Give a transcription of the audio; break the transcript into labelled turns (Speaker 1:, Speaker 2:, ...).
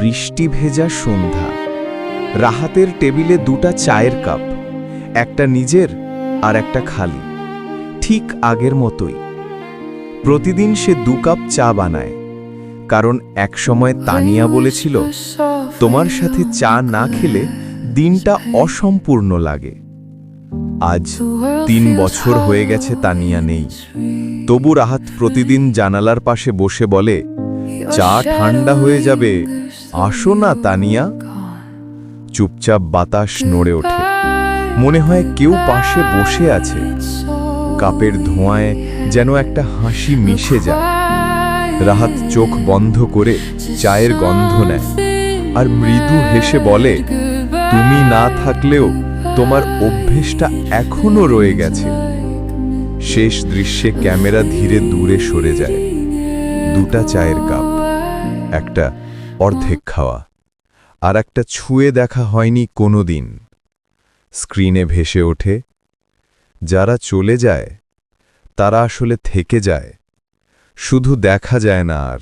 Speaker 1: বৃষ্টি ভেজা সন্ধ্যা। রাহাতের টেবিলে দুটা চায়ের কাপ, একটা নিজের আর একটা খালি। ঠিক আগের মতোই। প্রতিদিন সে দু কাপ চা বানায়, কারণ একসময় তানিয়া বলেছিল, তোমার সাথে চা না খেলে দিনটা অসম্পূর্ণ লাগে। আজ তিন বছর হয়ে গেছে তানিয়া নেই। তবু রাহাত প্রতিদিন জানালার পাশে বসে বলে চা ঠান্ডা হয়ে যাবে। আসো না, তানিয়া। চুপচাপ বাতাস নড়ে ওঠে। মনে হয় কেউ পাশে বসে আছে। কাপের ধোঁয়ায় যেন একটা হাসি মিশে যায়। রাহাত চোখ বন্ধ করে চায়ের গন্ধ নেয়। আর মৃদু হেসে বলে, তুমি না থাকলেও তোমার অভ্যেসটা এখনও রয়ে গেছে। শেষ দৃশ্যে ক্যামেরা ধীরে দূরে সরে যায়। দুটা চায়ের কাপ। একটা অর্ধেক খাওয়া। আর একটা ছুঁয়ে দেখা হয়নি কোনো দিন স্ক্রিনে ভেসে ওঠে, যারা চলে যায়, তারা আসলে থেকে যায়। শুধু দেখা যায় না আর।